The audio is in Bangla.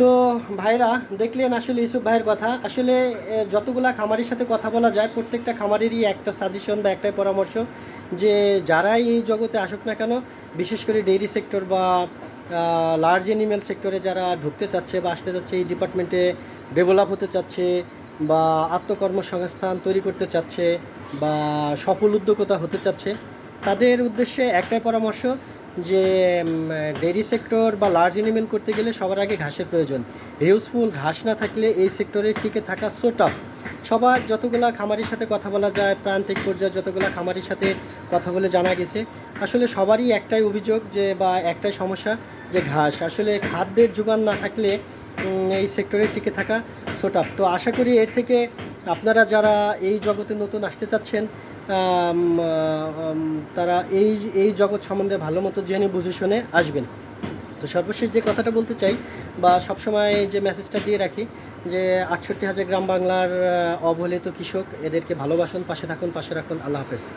তো ভাইরা, দেখলেন আসলে ইউসুফ ভাইয়ের কথা। আসলে যতগুলা খামারির সাথে কথা বলা যায়, প্রত্যেকটা খামারেরই একটা সাজেশন বা একটাই পরামর্শ যে, যারাই এই জগতে আসুক না কেন, বিশেষ করে ডেইরি সেক্টর বা লার্জ অ্যানিমেল সেক্টরে যারা ঢুকতে চাচ্ছে বা আসতে চাচ্ছে, এই ডিপার্টমেন্টে ডেভেলপ হতে চাচ্ছে বা আত্মকর্মসংস্থান তৈরি করতে চাচ্ছে বা সফল উদ্যোক্তা হতে চাচ্ছে, তাদের উদ্দেশ্যে একটাই পরামর্শ যে ডেইরি সেক্টর বা লার্জ এনিমেল করতে গেলে সবার আগে ঘাসের প্রয়োজন। হিউজফুল ঘাস না থাকলে এই সেক্টরে টিকে থাকা সোটাফ সবার যতগুলা খামারির সাথে কথা বলা যায়, প্রান্তিক পর্যায়ে যতগুলা খামারির সাথে কথা বলে জানা গেছে, আসলে সবারই একটাই অভিযোগ যে, বা একটাই সমস্যা যে ঘাস। আসলে খাদ্যের যোগান না থাকলে এই সেক্টরে টিকে থাকা সোটাফ তো আশা করি এর থেকে আপনারা যারা এই জগতে নতুন আসতে চাচ্ছেন তারা এই এই জগৎ সম্বন্ধে ভালো মতো জেনে বুঝে শুনে আসবেন। তো সর্বশেষ যে কথাটা বলতে চাই, বা সবসময় যে মেসেজটা দিয়ে রাখি, যে আটষট্টি হাজার গ্রাম বাংলার অবহেলিত কৃষক, এদেরকে ভালোবাসুন, পাশে থাকুন, পাশে রাখুন। আল্লাহ হাফেজ।